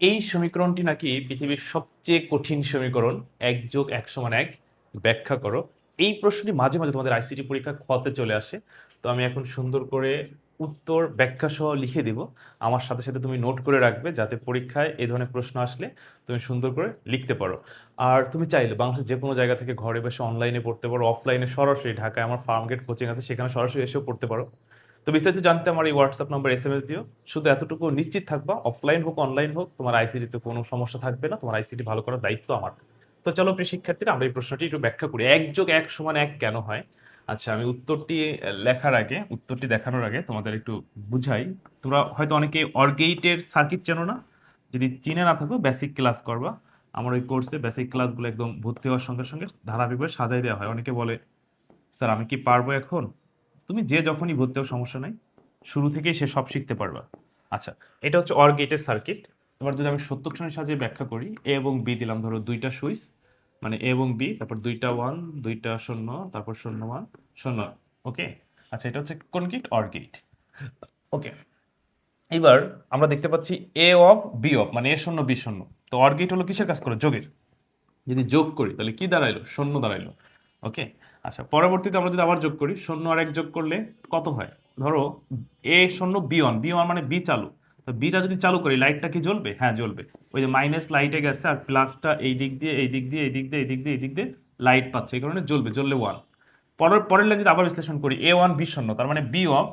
এই সমীকরণটি নাকি পৃথিবীর সবচেয়ে কঠিন সমীকরণ। এক যোগ, এক সমান এক। ব্যাখ্যা করো। এই প্রশ্নটি মাঝে মাঝে তোমাদের আইসিটি পরীক্ষা হতে চলে আসে। তো আমি এখন সুন্দর করে উত্তর ব্যাখ্যা সহ লিখে দিব। আমার সাথে সাথে তুমি নোট করে রাখবে যাতে পরীক্ষায় এই ধরনের প্রশ্ন আসলে তুমি সুন্দর করে লিখতে পারো। আর তুমি চাইলে বাংলাদেশের যে কোনো জায়গা থেকে ঘরে বসে অনলাইনে পড়তে পারো অফলাইনে সরাসরি ঢাকায় আমার ফার্ম গেট কোচিং আছে, সেখানে সরাসরি এসেও পড়তে পারো। তো বিস্তারিত জানতে আমার এই WhatsApp number S M S দিও। শুধু এতটুকু নিশ্চিত থাকবা অফলাইন হোক অনলাইন হোক, তোমার আইসিটিতে কোনো সমস্যা থাকবে না, তোমার আইসিটি ভালো করার দায়িত্ব আমার। তো চলো প্রিয় শিক্ষার্থীরা, আমরা এই প্রশ্নটি একটু ব্যাখ্যা করি। এক যোগ এক সমান এক কেন হয়? আচ্ছা আমি উত্তরটি লেখার আগে, উত্তরটি দেখানোর আগে তোমাদের একটু বুঝাই। তোমরা হয়তো অনেকে অর্গেইটের সার্কিট চেনো না? যদি চিনে না থাকো বেসিক ক্লাস করবা। আমার ওই কোর্সে বেসিক ক্লাসগুলো একদম ভর্তি হওয়ার সঙ্গে সঙ্গে ধারাবাহিকভাবে সাজাই দেওয়া হয়। অনেকে বলে, স্যার, আমি কি পারব এখন? তুমি যে যখনই ভর্তি সমস্যা নাই। শুরু থেকেই সে সব শিখতে পারবা। আচ্ছা এটা হচ্ছে অর গেটের সার্কিট এবার যদি আমি সত্য ক্ষণের সাহায্যে ব্যাখ্যা করি এ এবং বি দিলাম, ধরো দুইটা সুইচ মানে এ এবং বি তারপর দুইটা ওয়ান দুইটা শূন্য, তারপর শূন্য ওয়ান শূন্য ওকে আচ্ছা এটা হচ্ছে কোন গেট অর গেট ওকে এবার আমরা দেখতে পাচ্ছি এ অফ বি অফ মানে এ শূন্য বি শূন্য। তো অর গেট হলো কিসের কাজ করে? যোগের। যদি যোগ করি, তাহলে কি দাঁড়াইলো? শূন্য দাঁড়াইলো। ওকে আচ্ছা পরবর্তীতে আমরা যদি আবার যোগ করি, শূন্য আর এক যোগ করলে কত হয়? ধরো এ শূন্য বি ওয়ান বি ওয়ান মানে বি চালু। তো বিটা যদি চালু করি লাইটটা কি জ্বলবে? হ্যাঁ জ্বলবে। ওই যে মাইনাস লাইটে গেছে, আর প্লাসটা এই দিক দিয়ে, এই দিক দিয়ে, এই দিক দিয়ে, এই দিক দিয়ে, এই দিক দিয়ে লাইট পাচ্ছে। এই কারণে জ্বলবে, জ্বললে ওয়ান পরের পরের লাইন যদি আবার বিশ্লেষণ করি এ ওয়ান বি শূন্য, তার মানে বি অফ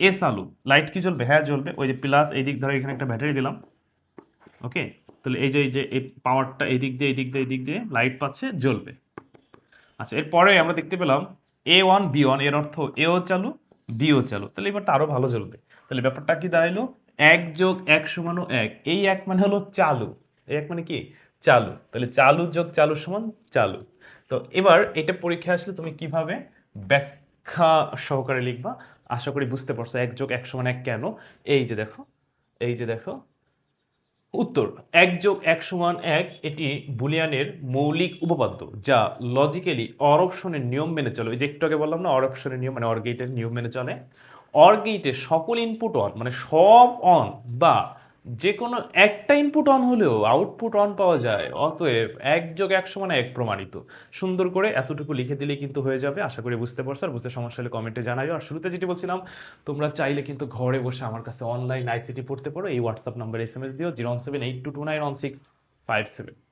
এ চালু। লাইট কি জ্বলবে? হ্যাঁ জ্বলবে। ওই যে প্লাস এই দিক ধরে এখানে একটা ব্যাটারি দিলাম। ওকে তাহলে এই যে এই যে, এই পাওয়ারটা এই দিক দিয়ে, এই দিক দিয়ে, এই দিক দিয়ে লাইট পাচ্ছে, জ্বলবে। আচ্ছা এরপরে আমরা দেখতে পেলাম এ ওয়ান বি ওয়ানের অর্থ এও চালু বিও চালু। তাহলে এবার তো আরও ভালো চলবে। তাহলে ব্যাপারটা কি দাঁড়াইলো? এক যোগ এক সমানো এক। এই এক মানে হলো চালু। এই এক মানে কি? চালু। তাহলে চালু যোগ চালু সমান চালু। তো এবার এটা পরীক্ষা আসলে তুমি কীভাবে ব্যাখ্যা সহকারে লিখবা? আশা করি বুঝতে পারছ এক যোগ এক সমান এক কেন? এই যে দেখো, এই যে দেখো উত্তর, এক যোগ এক সমান এক এটি বুলিয়ানের মৌলিক উপপাদ্য, যা লজিক্যালি অর অপশনের নিয়ম মেনে চলে। যে একটু আগে বললাম না অর অপশনের নিয়ম মানে অর গেটের নিয়ম মেনে চলে। অর গেটে সকল ইনপুট অন মানে সব অন বা যে কোনো একটা ইনপুট অন হলেও আউটপুট অন পাওয়া যায়, অতএব এক যোগ এক সমান এক প্রমাণিত। সুন্দর করে এতটুকু লিখে দিলে কিন্তু হয়ে যাবে, আশা করি বুঝতে পারছ। আর বুঝতে সমস্যা হলে কমেন্টে জানাইও। আর শুরুতে যেটি বলছিলাম, তোমরা চাইলে কিন্তু ঘরে বসে আমার কাছে অনলাইন আইসিটি পড়তে পারো। এই WhatsApp number S M S দিও zero one seven eight two two nine one six five seven